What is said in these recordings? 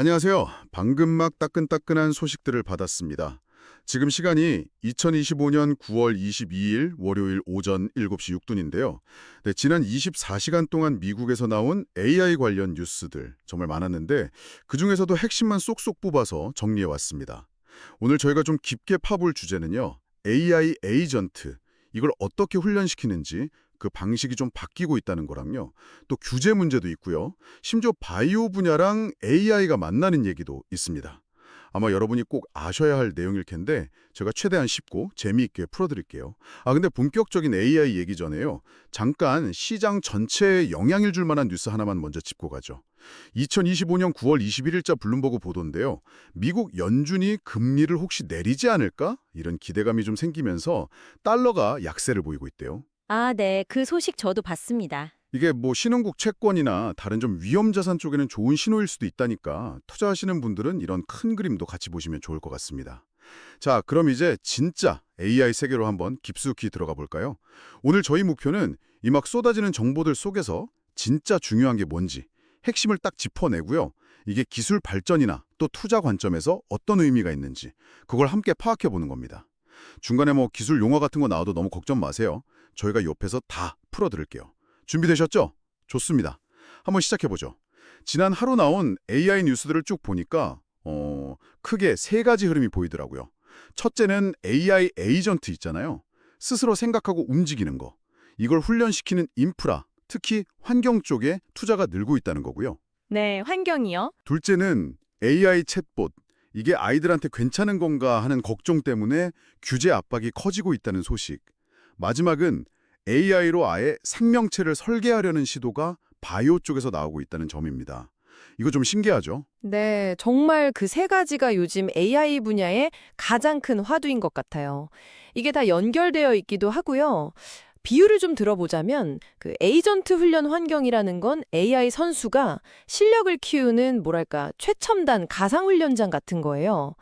안녕하세요. 방금 막 따끈따끈한 소식들을 받았습니다. 지금 시간이 2025년 9월 22일 월요일 오전 7시 6분인데요. 네, 지난 24시간 동안 미국에서 나온 AI 관련 뉴스들 정말 많았는데 그중에서도 핵심만 쏙쏙 뽑아서 정리해 왔습니다. 오늘 저희가 좀 깊게 파볼 주제는요. AI 에이전트. 이걸 어떻게 훈련시키는지 그 방식이 좀 바뀌고 있다는 거랑요. 또 규제 문제도 있고요. 심지어 바이오 분야랑 AI가 만나는 얘기도 있습니다. 아마 여러분이 꼭 아셔야 할 내용일 텐데 제가 최대한 쉽고 재미있게 풀어드릴게요. 아 근데 본격적인 AI 얘기 전에요. 잠깐 시장 전체에 영향을 줄 만한 뉴스 하나만 먼저 짚고 가죠. 2025년 9월 21일자 블룸버그 보도인데요. 미국 연준이 금리를 혹시 내리지 않을까? 이런 기대감이 좀 생기면서 달러가 약세를 보이고 있대요. 아, 네. 그 소식 저도 봤습니다. 이게 뭐 신흥국 채권이나 다른 좀 위험 자산 쪽에는 좋은 신호일 수도 있다니까 투자하시는 분들은 이런 큰 그림도 같이 보시면 좋을 것 같습니다. 자, 그럼 이제 진짜 AI 세계로 한번 깊숙이 들어가 볼까요? 오늘 저희 목표는 이 막 쏟아지는 정보들 속에서 진짜 중요한 게 뭔지 핵심을 딱 짚어내고요. 이게 기술 발전이나 또 투자 관점에서 어떤 의미가 있는지 그걸 함께 파악해 보는 겁니다. 중간에 뭐 기술 용어 같은 거 나와도 너무 걱정 마세요. 저희가 옆에서 다 풀어드릴게요. 준비되셨죠? 좋습니다. 한번 시작해보죠. 지난 하루 나온 AI 뉴스들을 쭉 보니까 어, 크게 세 가지 흐름이 보이더라고요. 첫째는 AI 에이전트 있잖아요. 스스로 생각하고 움직이는 거. 이걸 훈련시키는 인프라, 특히 환경 쪽에 투자가 늘고 있다는 거고요. 네, 환경이요? 둘째는 AI 챗봇. 이게 아이들한테 괜찮은 건가 하는 걱정 때문에 규제 압박이 커지고 있다는 소식. 마지막은 AI로 아예 생명체를 설계하려는 시도가 바이오 쪽에서 나오고 있다는 점입니다. 이거 좀 신기하죠? 네, 정말 그 세 가지가 요즘 AI 분야의 가장 큰 화두인 것 같아요. 이게 다 연결되어 있기도 하고요. 비유를 좀 들어보자면 그 에이전트 훈련 환경이라는 건 AI 선수가 실력을 키우는 뭐랄까 최첨단 가상 훈련장 같은 거예요.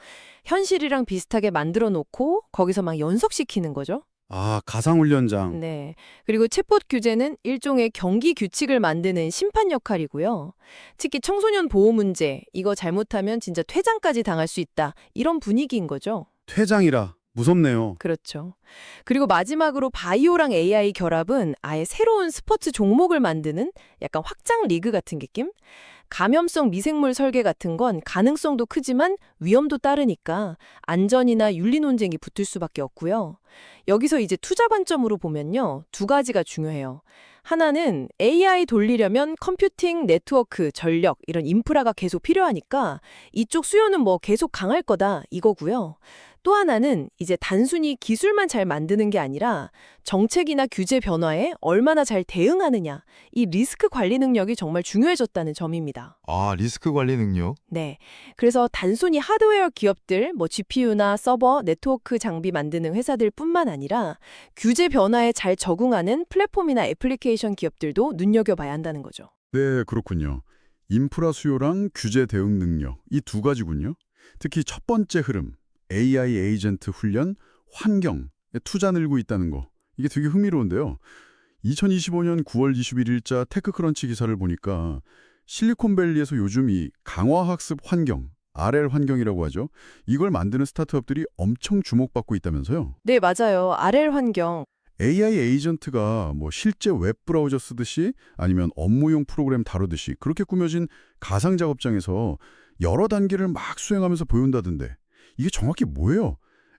현실이랑 비슷하게 만들어 놓고 거기서 막 연속시키는 거죠. 아, 가상훈련장. 네. 그리고 챗봇 규제는 일종의 경기 규칙을 만드는 심판 역할이고요. 특히 청소년 보호 문제, 이거 잘못하면 진짜 퇴장까지 당할 수 있다. 이런 분위기인 거죠. 퇴장이라 무섭네요. 그렇죠. 그리고 마지막으로 바이오랑 AI 결합은 아예 새로운 스포츠 종목을 만드는 약간 확장 리그 같은 느낌? 감염성 미생물 설계 같은 건 가능성도 크지만 위험도 따르니까 안전이나 윤리 논쟁이 붙을 수밖에 없고요. 여기서 이제 투자 관점으로 보면요. 두 가지가 중요해요. 하나는 AI 돌리려면 컴퓨팅, 네트워크, 전력 이런 인프라가 계속 필요하니까 이쪽 수요는 뭐 계속 강할 거다 이거고요. 또 하나는 이제 단순히 기술만 잘 만드는 게 아니라 정책이나 규제 변화에 얼마나 잘 대응하느냐, 이 리스크 관리 능력이 정말 중요해졌다는 점입니다. 아, 리스크 관리 능력? 네. 그래서 단순히 하드웨어 기업들, 뭐 GPU나 서버, 네트워크 장비 만드는 회사들 뿐만 아니라 규제 변화에 잘 적응하는 플랫폼이나 애플리케이션 기업들도 눈여겨봐야 한다는 거죠. 네, 그렇군요. 인프라 수요랑 규제 대응 능력, 이 두 가지군요. 특히 첫 번째 흐름, AI 에이전트 훈련, 환경에 투자 늘고 있다는 거. 이게 되게 흥미로운데요. 2025년 9월 21일자 테크크런치 기사를 보니까 실리콘밸리에서 요즘 이 강화학습 환경, RL 환경이라고 하죠. 이걸 만드는 스타트업들이 엄청 주목받고 있다면서요. 네, 맞아요. RL 환경. AI 에이전트가 뭐 실제 웹브라우저 쓰듯이 아니면 업무용 프로그램 다루듯이 그렇게 꾸며진 가상 작업장에서 여러 단계를 막 수행하면서 보여온다던데 이게 정확히 뭐예요?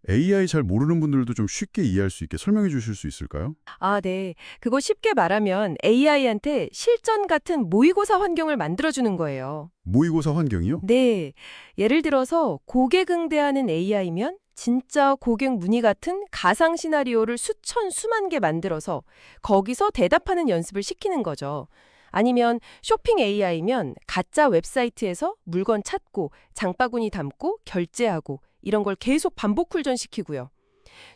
AI 잘 모르는 분들도 좀 쉽게 이해할 수 있게 설명해 주실 수 있을까요? 아, 네. 그거 쉽게 말하면 AI한테 실전 같은 모의고사 환경을 만들어주는 거예요. 모의고사 환경이요? 네. 예를 들어서 고객 응대하는 AI면 진짜 고객 문의 같은 가상 시나리오를 수천, 수만 개 만들어서 거기서 대답하는 연습을 시키는 거죠. 아니면 쇼핑 AI면 가짜 웹사이트에서 물건 찾고 장바구니 담고 결제하고 이런 걸 계속 반복 훈련시키고요.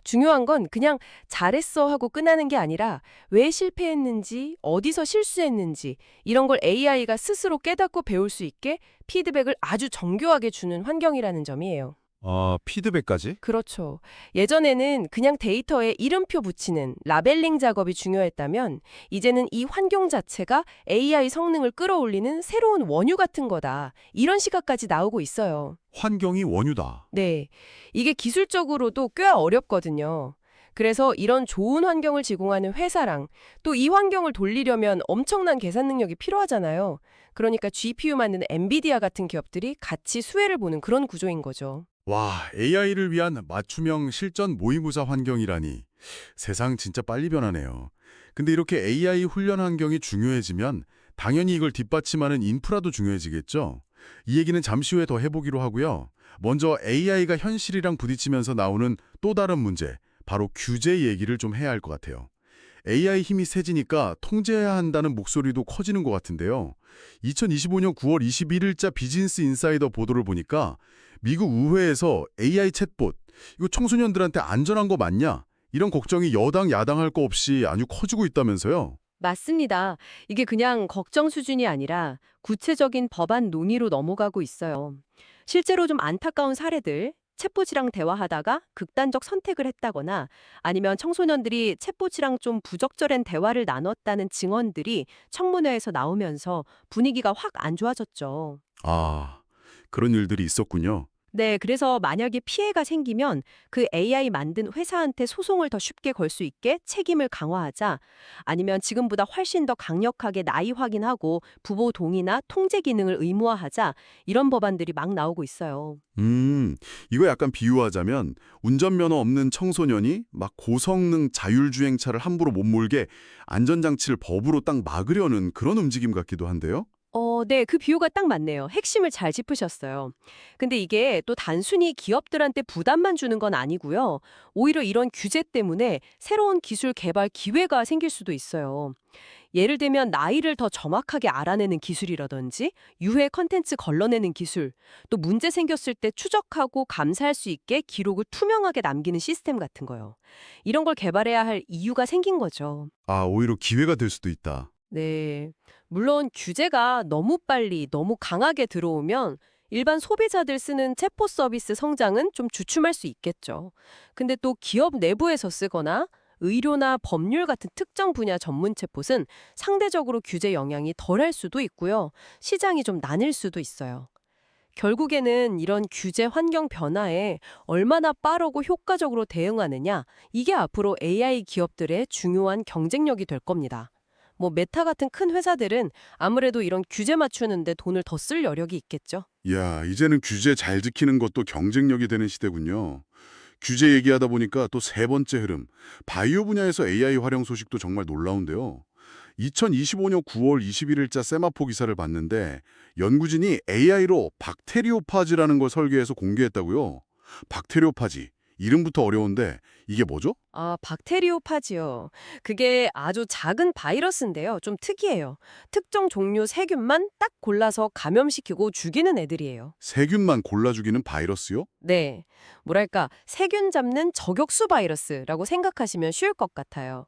중요한 건 그냥 잘했어 하고 끝나는 게 아니라 왜 실패했는지, 어디서 실수했는지 이런 걸 AI가 스스로 깨닫고 배울 수 있게 피드백을 아주 정교하게 주는 환경이라는 점이에요. 아, 피드백까지? 그렇죠. 예전에는 그냥 데이터에 이름표 붙이는 라벨링 작업이 중요했다면 이제는 이 환경 자체가 AI 성능을 끌어올리는 새로운 원유 같은 거다. 이런 시각까지 나오고 있어요. 환경이 원유다. 네. 이게 기술적으로도 꽤 어렵거든요. 그래서 이런 좋은 환경을 제공하는 회사랑 또 이 환경을 돌리려면 엄청난 계산 능력이 필요하잖아요. 그러니까 GPU 만드는 엔비디아 같은 기업들이 같이 수혜를 보는 그런 구조인 거죠. 와, AI를 위한 맞춤형 실전 모의고사 환경이라니. 세상 진짜 빨리 변하네요. 근데 이렇게 AI 훈련 환경이 중요해지면 당연히 이걸 뒷받침하는 인프라도 중요해지겠죠? 이 얘기는 잠시 후에 더 해보기로 하고요. 먼저 AI가 현실이랑 부딪히면서 나오는 또 다른 문제, 바로 규제 얘기를 좀 해야 할 것 같아요. AI 힘이 세지니까 통제해야 한다는 목소리도 커지는 것 같은데요. 2025년 9월 21일자 비즈니스 인사이더 보도를 보니까 미국 의회에서 AI 챗봇, 이거 청소년들한테 안전한 거 맞냐? 이런 걱정이 여당, 야당 할 거 없이 아주 커지고 있다면서요. 맞습니다. 이게 그냥 걱정 수준이 아니라 구체적인 법안 논의로 넘어가고 있어요. 실제로 좀 안타까운 사례들, 챗봇이랑 대화하다가 극단적 선택을 했다거나 아니면 청소년들이 챗봇이랑 좀 부적절한 대화를 나눴다는 증언들이 청문회에서 나오면서 분위기가 확 안 좋아졌죠. 아, 그런 일들이 있었군요. 네, 그래서 만약에 피해가 생기면 그 AI 만든 회사한테 소송을 더 쉽게 걸 수 있게 책임을 강화하자 아니면 지금보다 훨씬 더 강력하게 나이 확인하고 부모 동의나 통제 기능을 의무화하자 이런 법안들이 막 나오고 있어요. 음, 이거 약간 비유하자면 운전면허 없는 청소년이 막 고성능 자율주행차를 함부로 못 몰게 안전장치를 법으로 딱 막으려는 그런 움직임 같기도 한데요. 어, 네, 그 비유가 딱 맞네요. 핵심을 잘 짚으셨어요. 근데 이게 또 단순히 기업들한테 부담만 주는 건 아니고요. 오히려 이런 규제 때문에 새로운 기술 개발 기회가 생길 수도 있어요. 예를 들면 나이를 더 정확하게 알아내는 기술이라든지 유해 컨텐츠 걸러내는 기술, 또 문제 생겼을 때 추적하고 감사할 수 있게 기록을 투명하게 남기는 시스템 같은 거요. 이런 걸 개발해야 할 이유가 생긴 거죠. 아, 오히려 기회가 될 수도 있다. 네. 물론 규제가 너무 빨리, 너무 강하게 들어오면 일반 소비자들 쓰는 체포 서비스 성장은 좀 주춤할 수 있겠죠. 근데 또 기업 내부에서 쓰거나 의료나 법률 같은 특정 분야 전문 챗봇은 상대적으로 규제 영향이 덜할 수도 있고요. 시장이 좀 나뉠 수도 있어요. 결국에는 이런 규제 환경 변화에 얼마나 빠르고 효과적으로 대응하느냐, 이게 앞으로 AI 기업들의 중요한 경쟁력이 될 겁니다. 뭐 메타 같은 큰 회사들은 아무래도 이런 규제 맞추는데 돈을 더 쓸 여력이 있겠죠. 야, 이제는 규제 잘 지키는 것도 경쟁력이 되는 시대군요. 규제 얘기하다 보니까 또 세 번째 흐름, 바이오 분야에서 AI 활용 소식도 정말 놀라운데요. 2025년 9월 21일자 세마포 기사를 봤는데 연구진이 AI로 박테리오파지라는 걸 설계해서 공개했다고요. 박테리오파지, 이름부터 어려운데 이게 뭐죠? 아, 박테리오파지요. 그게 아주 작은 바이러스인데요. 좀 특이해요. 특정 종류 세균만 딱 골라서 감염시키고 죽이는 애들이에요. 세균만 골라 죽이는 바이러스요? 네. 뭐랄까, 세균 잡는 저격수 바이러스라고 생각하시면 쉬울 것 같아요.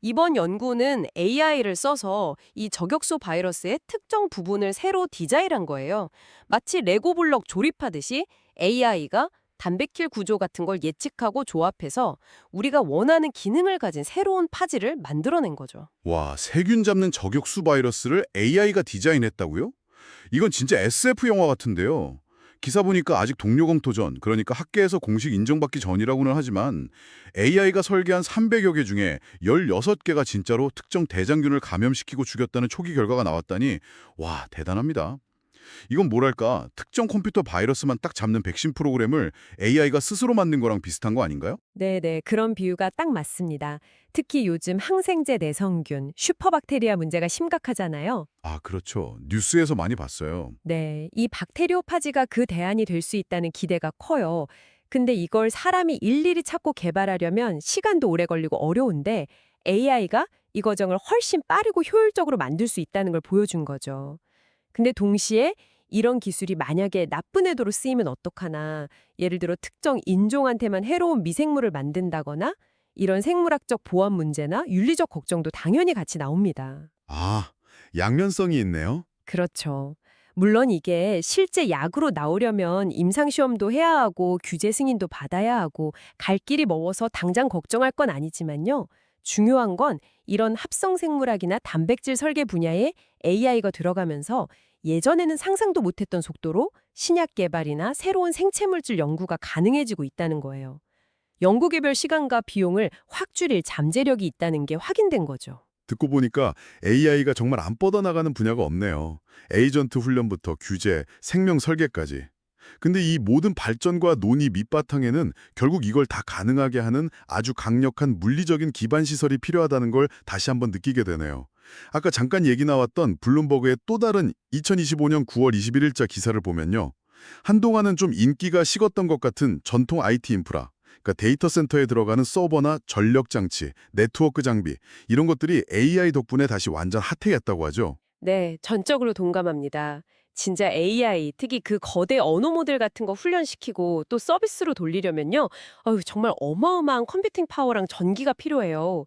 이번 연구는 AI를 써서 이 저격수 바이러스의 특정 부분을 새로 디자인한 거예요. 마치 레고 블럭 조립하듯이 AI가 단백질 구조 같은 걸 예측하고 조합해서 우리가 원하는 기능을 가진 새로운 파지를 만들어낸 거죠. 와, 세균 잡는 저격수 바이러스를 AI가 디자인했다고요? 이건 진짜 SF 영화 같은데요. 기사 보니까 아직 동료 검토 전, 그러니까 학계에서 공식 인정받기 전이라고는 하지만 AI가 설계한 300여 개 중에 16개가 진짜로 특정 대장균을 감염시키고 죽였다는 초기 결과가 나왔다니 와, 대단합니다. 이건 뭐랄까, 특정 컴퓨터 바이러스만 딱 잡는 백신 프로그램을 AI가 스스로 만든 거랑 비슷한 거 아닌가요? 네네, 그런 비유가 딱 맞습니다. 특히 요즘 항생제 내성균, 슈퍼박테리아 문제가 심각하잖아요. 아, 그렇죠. 뉴스에서 많이 봤어요. 네, 이 박테리오파지가 그 대안이 될 수 있다는 기대가 커요. 근데 이걸 사람이 일일이 찾고 개발하려면 시간도 오래 걸리고 어려운데 AI가 이 과정을 훨씬 빠르고 효율적으로 만들 수 있다는 걸 보여준 거죠. 근데 동시에 이런 기술이 만약에 나쁜 의도로 쓰이면 어떡하나, 예를 들어 특정 인종한테만 해로운 미생물을 만든다거나 이런 생물학적 보안 문제나 윤리적 걱정도 당연히 같이 나옵니다. 아, 양면성이 있네요. 그렇죠. 물론 이게 실제 약으로 나오려면 임상시험도 해야 하고 규제 승인도 받아야 하고 갈 길이 멀어서 당장 걱정할 건 아니지만요. 중요한 건 이런 합성생물학이나 단백질 설계 분야에 AI가 들어가면서 예전에는 상상도 못했던 속도로 신약 개발이나 새로운 생체물질 연구가 가능해지고 있다는 거예요. 연구 개별 시간과 비용을 확 줄일 잠재력이 있다는 게 확인된 거죠. 듣고 보니까 AI가 정말 안 뻗어나가는 분야가 없네요. 에이전트 훈련부터 규제, 생명 설계까지. 근데 이 모든 발전과 논의 밑바탕에는 결국 이걸 다 가능하게 하는 아주 강력한 물리적인 기반 시설이 필요하다는 걸 다시 한번 느끼게 되네요. 아까 잠깐 얘기 나왔던 블룸버그의 또 다른 2025년 9월 21일자 기사를 보면요. 한동안은 좀 인기가 식었던 것 같은 전통 IT 인프라, 그러니까 데이터 센터에 들어가는 서버나 전력 장치, 네트워크 장비 이런 것들이 AI 덕분에 다시 완전 핫해졌다고 하죠. 네, 전적으로 동감합니다. 진짜 AI, 특히 그 거대 언어 모델 같은 거 훈련시키고 또 서비스로 돌리려면요. 어휴, 정말 어마어마한 컴퓨팅 파워랑 전기가 필요해요.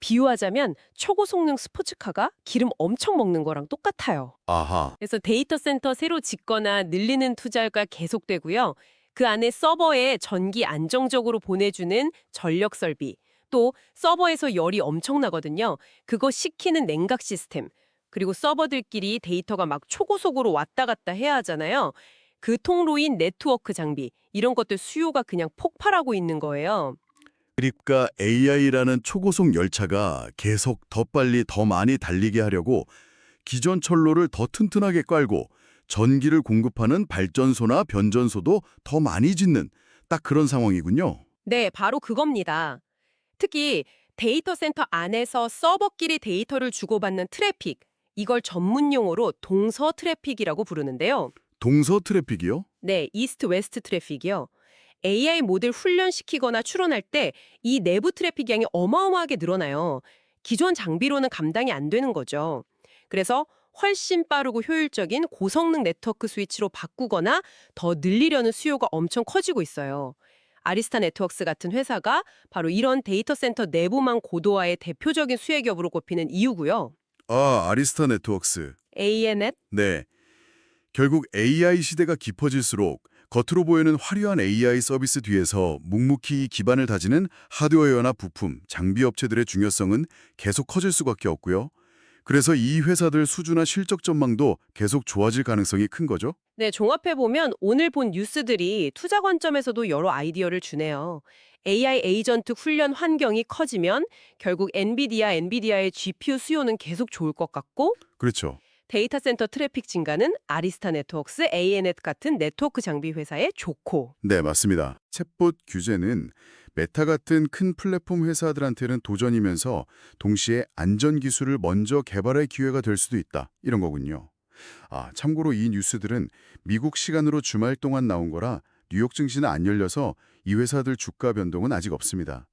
비유하자면 초고성능 스포츠카가 기름 엄청 먹는 거랑 똑같아요. 아하. 그래서 데이터 센터 새로 짓거나 늘리는 투자가 계속되고요. 그 안에 서버에 전기 안정적으로 보내주는 전력 설비, 또 서버에서 열이 엄청나거든요. 그거 식히는 냉각 시스템, 그리고 서버들끼리 데이터가 막 초고속으로 왔다 갔다 해야 하잖아요. 그 통로인 네트워크 장비, 이런 것들 수요가 그냥 폭발하고 있는 거예요. 그러니까 AI라는 초고속 열차가 계속 더 빨리 더 많이 달리게 하려고 기존 철로를 더 튼튼하게 깔고 전기를 공급하는 발전소나 변전소도 더 많이 짓는 딱 그런 상황이군요. 네, 바로 그겁니다. 특히 데이터 센터 안에서 서버끼리 데이터를 주고받는 트래픽, 이걸 전문 용어로 동서 트래픽이라고 부르는데요. 동서 트래픽이요? 네, 이스트 웨스트 트래픽이요. AI 모델 훈련시키거나 추론할 때 이 내부 트래픽 양이 어마어마하게 늘어나요. 기존 장비로는 감당이 안 되는 거죠. 그래서 훨씬 빠르고 효율적인 고성능 네트워크 스위치로 바꾸거나 더 늘리려는 수요가 엄청 커지고 있어요. 아리스타 네트워크스 같은 회사가 바로 이런 데이터 센터 내부망 고도화의 대표적인 수혜기업으로 꼽히는 이유고요. 아, 아리스타 네트워크스. ANET 네. 결국 AI 시대가 깊어질수록 겉으로 보이는 화려한 AI 서비스 뒤에서 묵묵히 기반을 다지는 하드웨어나 부품, 장비 업체들의 중요성은 계속 커질 수밖에 없고요. 그래서 이 회사들 수주나 실적 전망도 계속 좋아질 가능성이 큰 거죠? 네, 종합해보면 오늘 본 뉴스들이 투자 관점에서도 여러 아이디어를 주네요. AI 에이전트 훈련 환경이 커지면 결국 엔비디아, 엔비디아의 GPU 수요는 계속 좋을 것 같고 그렇죠. 데이터 센터 트래픽 증가는 아리스타 네트워크스, ANET 같은 네트워크 장비 회사에 좋고 네, 맞습니다. 챗봇 규제는 메타 같은 큰 플랫폼 회사들한테는 도전이면서 동시에 안전 기술을 먼저 개발할 기회가 될 수도 있다. 이런 거군요. 아, 참고로 이 뉴스들은 미국 시간으로 주말 동안 나온 거라 뉴욕 증시는 안 열려서 이 회사들 주가 변동은 아직 없습니다.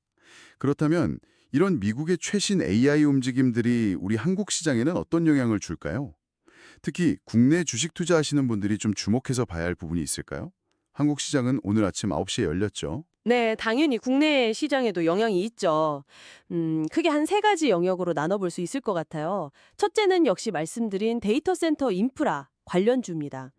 그렇다면 이런 미국의 최신 AI 움직임들이 우리 한국 시장에는 어떤 영향을 줄까요? 특히 국내 주식 투자하시는 분들이 좀 주목해서 봐야 할 부분이 있을까요? 한국 시장은 오늘 아침 9시에 열렸죠. 네, 당연히 국내 시장에도 영향이 있죠. 음, 크게 한 세 가지 영역으로 나눠볼 수 있을 것 같아요. 첫째는 역시 말씀드린 데이터 센터 인프라 관련주입니다.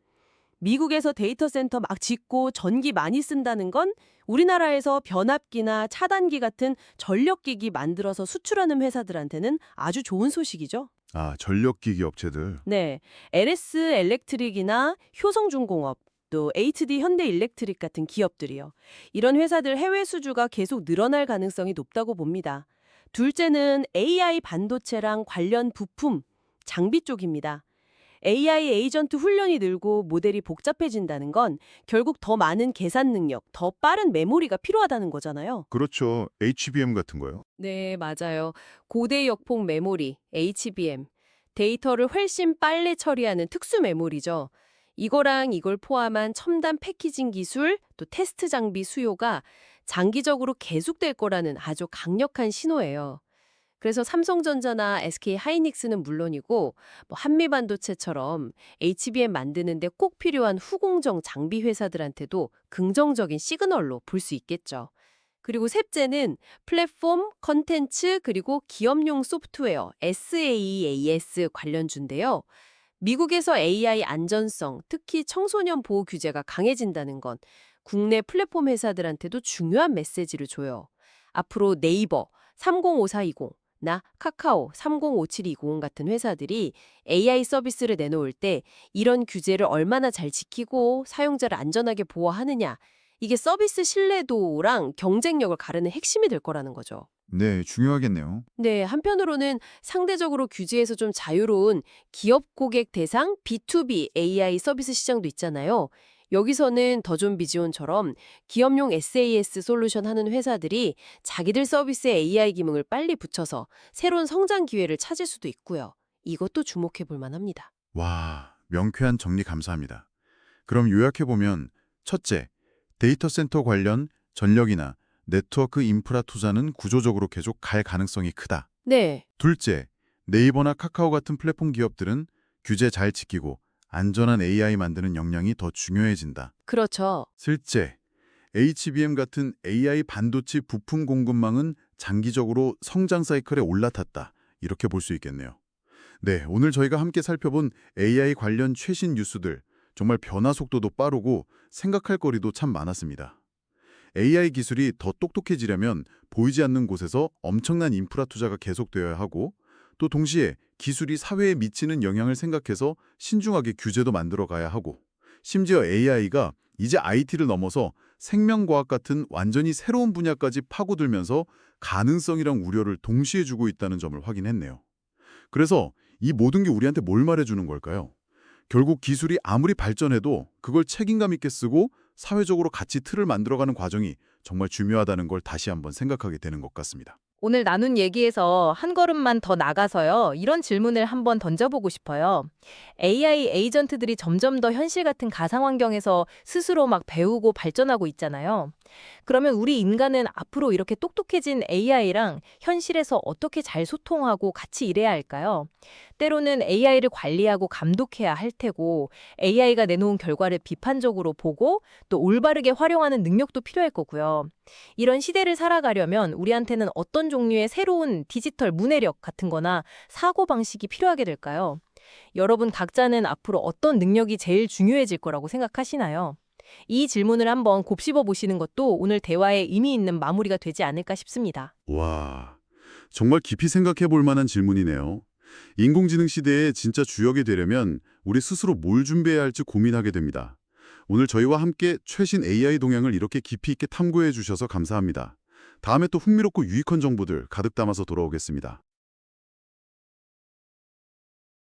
미국에서 데이터 센터 막 짓고 전기 많이 쓴다는 건 우리나라에서 변압기나 차단기 같은 전력기기 만들어서 수출하는 회사들한테는 아주 좋은 소식이죠. 아, 전력기기 업체들. 네, LS 엘렉트릭이나 효성중공업, 또 HD 현대 일렉트릭 같은 기업들이요. 이런 회사들 해외 수주가 계속 늘어날 가능성이 높다고 봅니다. 둘째는 AI 반도체랑 관련 부품, 장비 쪽입니다. AI 에이전트 훈련이 늘고 모델이 복잡해진다는 건 결국 더 많은 계산 능력, 더 빠른 메모리가 필요하다는 거잖아요. 그렇죠. HBM 같은 거요. 네, 맞아요. 고대 역폭 메모리, HBM. 데이터를 훨씬 빨리 처리하는 특수 메모리죠. 이거랑 이걸 포함한 첨단 패키징 기술, 또 테스트 장비 수요가 장기적으로 계속될 거라는 아주 강력한 신호예요. 그래서 삼성전자나 SK 하이닉스는 물론이고 뭐 한미반도체처럼 HBM 만드는 데 꼭 필요한 후공정 장비 회사들한테도 긍정적인 시그널로 볼 수 있겠죠. 그리고 셋째는 플랫폼, 컨텐츠, 그리고 기업용 소프트웨어 SaaS 관련주인데요. 미국에서 AI 안전성, 특히 청소년 보호 규제가 강해진다는 건 국내 플랫폼 회사들한테도 중요한 메시지를 줘요. 앞으로 네이버 305420, 나 카카오 305720 같은 회사들이 AI 서비스를 내놓을 때 이런 규제를 얼마나 잘 지키고 사용자를 안전하게 보호하느냐, 이게 서비스 신뢰도랑 경쟁력을 가르는 핵심이 될 거라는 거죠. 네, 중요하겠네요. 네, 한편으로는 상대적으로 규제에서 좀 자유로운 기업 고객 대상 B2B AI 서비스 시장도 있잖아요. 여기서는 더존 비지온처럼 기업용 SAS 솔루션 하는 회사들이 자기들 서비스에 AI 기능을 빨리 붙여서 새로운 성장 기회를 찾을 수도 있고요. 이것도 주목해 볼 만합니다. 와, 명쾌한 정리 감사합니다. 그럼 요약해보면 첫째, 데이터 센터 관련 전력이나 네트워크 인프라 투자는 구조적으로 계속 갈 가능성이 크다. 네, 둘째, 네이버나 카카오 같은 플랫폼 기업들은 규제 잘 지키고 안전한 AI 만드는 역량이 더 중요해진다. 그렇죠. 셋째, HBM 같은 AI 반도체 부품 공급망은 장기적으로 성장 사이클에 올라탔다. 이렇게 볼 수 있겠네요. 네, 오늘 저희가 함께 살펴본 AI 관련 최신 뉴스들, 정말 변화 속도도 빠르고 생각할 거리도 참 많았습니다. AI 기술이 더 똑똑해지려면 보이지 않는 곳에서 엄청난 인프라 투자가 계속되어야 하고 또 동시에 기술이 사회에 미치는 영향을 생각해서 신중하게 규제도 만들어 가야 하고 심지어 AI가 이제 IT를 넘어서 생명과학 같은 완전히 새로운 분야까지 파고들면서 가능성이랑 우려를 동시에 주고 있다는 점을 확인했네요. 그래서 이 모든 게 우리한테 뭘 말해주는 걸까요? 결국 기술이 아무리 발전해도 그걸 책임감 있게 쓰고 사회적으로 같이 틀을 만들어가는 과정이 정말 중요하다는 걸 다시 한번 생각하게 되는 것 같습니다. 오늘 나눈 얘기에서 한 걸음만 더 나가서요. 이런 질문을 한번 던져보고 싶어요. AI 에이전트들이 점점 더 현실 같은 가상 환경에서 스스로 막 배우고 발전하고 있잖아요. 그러면 우리 인간은 앞으로 이렇게 똑똑해진 AI랑 현실에서 어떻게 잘 소통하고 같이 일해야 할까요? 때로는 AI를 관리하고 감독해야 할 테고 AI가 내놓은 결과를 비판적으로 보고 또 올바르게 활용하는 능력도 필요할 거고요. 이런 시대를 살아가려면 우리한테는 어떤 종류의 새로운 디지털 문해력 같은 거나 사고방식이 필요하게 될까요? 여러분 각자는 앞으로 어떤 능력이 제일 중요해질 거라고 생각하시나요? 이 질문을 한번 곱씹어 보시는 것도 오늘 대화에 의미 있는 마무리가 되지 않을까 싶습니다. 와, 정말 깊이 생각해 볼 만한 질문이네요. 인공지능 시대에 진짜 주역이 되려면 우리 스스로 뭘 준비해야 할지 고민하게 됩니다. 오늘 저희와 함께 최신 AI 동향을 이렇게 깊이 있게 탐구해 주셔서 감사합니다. 다음에 또 흥미롭고 유익한 정보들 가득 담아서 돌아오겠습니다.